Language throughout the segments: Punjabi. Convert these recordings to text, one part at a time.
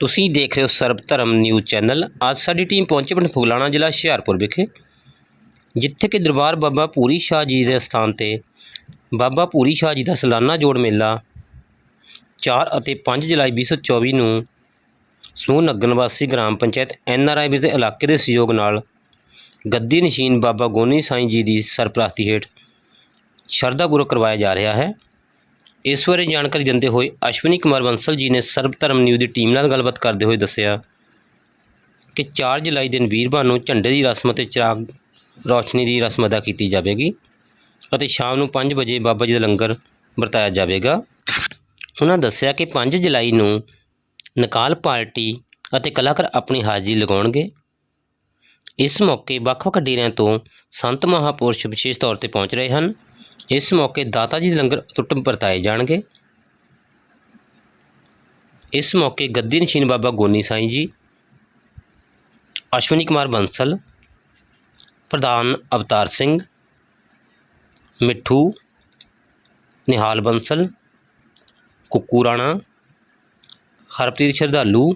ਤੁਸੀਂ ਦੇਖ ਰਹੇ ਹੋ ਸਰਬ ਧਰਮ ਨਿਊਜ਼ ਚੈਨਲ। ਅੱਜ ਸਾਡੀ ਟੀਮ ਪਹੁੰਚੇ ਪਿੰਡ ਫੁਗਲਾਣਾ ਜ਼ਿਲ੍ਹਾ ਹੁਸ਼ਿਆਰਪੁਰ ਵਿਖੇ, ਜਿੱਥੇ ਕਿ ਦਰਬਾਰ ਬਾਬਾ ਪੂਰੀ ਸ਼ਾਹ ਜੀ ਦੇ ਸਥਾਨ ਤੇ ਬਾਬਾ ਪੂਰੀ ਸ਼ਾਹ ਜੀ ਦਾ ਸਾਲਾਨਾ ਜੋੜ ਮੇਲਾ 4 ਅਤੇ 5 ਜੁਲਾਈ 2024 ਨੂੰ ਸਮੂਹ ਨਗਰ ਨਿਵਾਸੀ ਗ੍ਰਾਮ ਪੰਚਾਇਤ ਐਨ ਆਰ ਆਈ ਦੇ ਇਲਾਕੇ ਦੇ ਸਹਿਯੋਗ ਨਾਲ ਗੱਦੀ ਨਸ਼ੀਨ ਬਾਬਾ ਗੋਨੀ ਸਾਈਂ ਜੀ ਦੀ ਸਰਪ੍ਰਸਤੀ ਹੇਠ ਸ਼ਰਧਾਪੂਰਵਕ ਕਰਵਾਇਆ ਜਾ ਰਿਹਾ ਹੈ। ਇਸ ਬਾਰੇ ਜਾਣਕਾਰੀ ਦਿੰਦੇ ਹੋਏ ਅਸ਼ਵਨੀ ਕੁਮਾਰ ਬੰਸਲ ਜੀ ਨੇ ਸਰਬ ਧਰਮ ਨਿਊਜ਼ ਦੀ ਟੀਮ ਨਾਲ ਗੱਲਬਾਤ ਕਰਦੇ ਹੋਏ ਦੱਸਿਆ ਕਿ 4 ਜੁਲਾਈ ਦਿਨ ਵੀਰਵਾਰ ਨੂੰ ਝੰਡੇ ਦੀ ਰਸਮ ਅਤੇ ਚਿਰਾਗ ਰੌਸ਼ਨੀ ਦੀ ਰਸਮ ਅਦਾ ਕੀਤੀ ਜਾਵੇਗੀ ਅਤੇ ਸ਼ਾਮ ਨੂੰ 5 ਵਜੇ ਬਾਬਾ ਜੀ ਦਾ ਲੰਗਰ ਵਰਤਾਇਆ ਜਾਵੇਗਾ। ਉਹਨਾਂ ਦੱਸਿਆ ਕਿ 5 ਜੁਲਾਈ ਨੂੰ ਨਕਾਲ ਪਾਰਟੀ ਅਤੇ ਕਲਾਕਾਰ ਆਪਣੀ ਹਾਜ਼ਰੀ ਲਗਾਉਣਗੇ। ਇਸ ਮੌਕੇ ਵੱਖ-ਵੱਖ ਡੇਰਿਆਂ ਤੋਂ ਸੰਤ ਮਹਾਪੁਰਸ਼ ਵਿਸ਼ੇਸ਼ ਤੌਰ ਤੇ ਪਹੁੰਚ ਰਹੇ ਹਨ। ਇਸ ਮੌਕੇ ਦਾਤਾ ਜੀ ਦੇ ਲੰਗਰ ਟੁੱਟ ਵਰਤਾਏ ਜਾਣਗੇ। ਇਸ ਮੌਕੇ ਗੱਦੀ ਨਸ਼ੀਨ ਬਾਬਾ ਗੋਨੀ ਸਾਈਂ ਜੀ, ਅਸ਼ਵਨੀ ਕੁਮਾਰ ਬੰਸਲ, ਪ੍ਰਧਾਨ ਅਵਤਾਰ ਸਿੰਘ, ਮਿੱਠੂ, ਨਿਹਾਲ ਬੰਸਲ, ਕੁੱਕੂ ਰਾਣਾ, ਹਰਪ੍ਰੀਤ ਸ਼ਰਧਾਲੂ,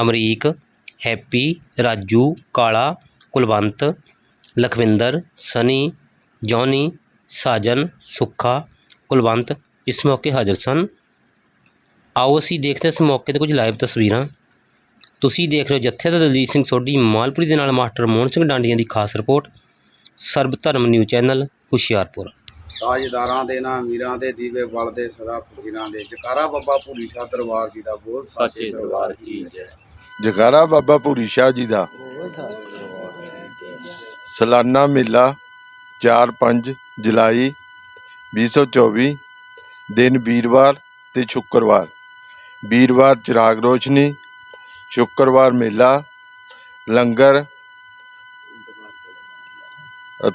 Amrik, Happy, Raju, Kala, Kulwant, Lakhwinder, Sunny, Johnny Sajan Sukha Kulwant ਇਸ ਮੌਕੇ ਹਾਜ਼ਰ ਸਨ। ਆਓ ਅਸੀਂ ਦੇਖਦੇ ਹਾਂ ਇਸ ਮੌਕੇ ਤੇ ਕੁਝ ਲਾਈਵ ਤਸਵੀਰਾਂ। ਤੁਸੀਂ ਦੇਖ ਰਹੇ ਹੋ ਜੱਥੇ ਦਾ ਦਲਜੀਤ ਸਿੰਘ ਸੋਢੀ ਮਾਲਪੁਰੀ ਦੇ ਨਾਲ ਮਾਸਟਰ ਮੋਹਨ ਸਿੰਘ ਡਾਂਡੀਆਂ ਦੀ ਖਾਸ ਰਿਪੋਰਟ। ਸਰਬ ਧਰਮ ਨਿਊਜ਼ ਚੈਨਲ ਹੁਸ਼ਿਆਰਪੁਰ। ਤਾਜਦਾਰਾਂ ਦੇ ਨਾਮ ਵੀਰਾਂ ਦੇ ਦੀਵੇ ਬਲਦੇ ਸਦਾ ਫਕੀਰਾਂ ਦੇ। ਜਕਾਰਾ ਬੱਬਾ ਭੂਰੀ ਸ਼ਾਹ ਦਰਬਾਰ ਜੀ ਦਾ ਬੋਲ ਸੱਚੇ ਦਰਬਾਰ ਕੀ ਜੈ ਜਗਾਰਾ ਬਾਬਾ ਭੂਰੀ ਸ਼ਾਹ ਜੀ ਦਾ। ਸਾਲਾਨਾ ਮੇਲਾ 4-5 ਜੁਲਾਈ 2024 ਦਿਨ ਵੀਰਵਾਰ ਤੇ ਸ਼ੁੱਕਰਵਾਰ। ਵੀਰਵਾਰ ਚਿਰਾਗ ਰੋਸ਼ਨੀ, ਸ਼ੁੱਕਰਵਾਰ ਮੇਲਾ, ਲੰਗਰ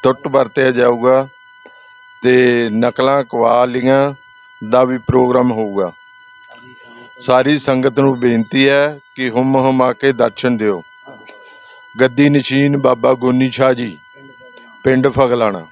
ਟੁੱਟ ਵਰਤਿਆ ਜਾਊਗਾ ਤੇ ਨਕਲਾਂ ਕਵਾਲੀਆਂ ਦਾ ਵੀ ਪ੍ਰੋਗਰਾਮ ਹੋਊਗਾ। ਸਾਰੀ ਸੰਗਤ ਨੂੰ ਬੇਨਤੀ ਹੈ ਕਿ ਹੁਮ ਹੁਮ ਆ ਕੇ ਦਰਸ਼ਨ ਦਿਓ। ਗੱਦੀ ਨਸ਼ੀਨ ਬਾਬਾ ਗੋਨੀ ਸ਼ਾਹ ਜੀ, ਪਿੰਡ ਫਗਲਾਣਾ।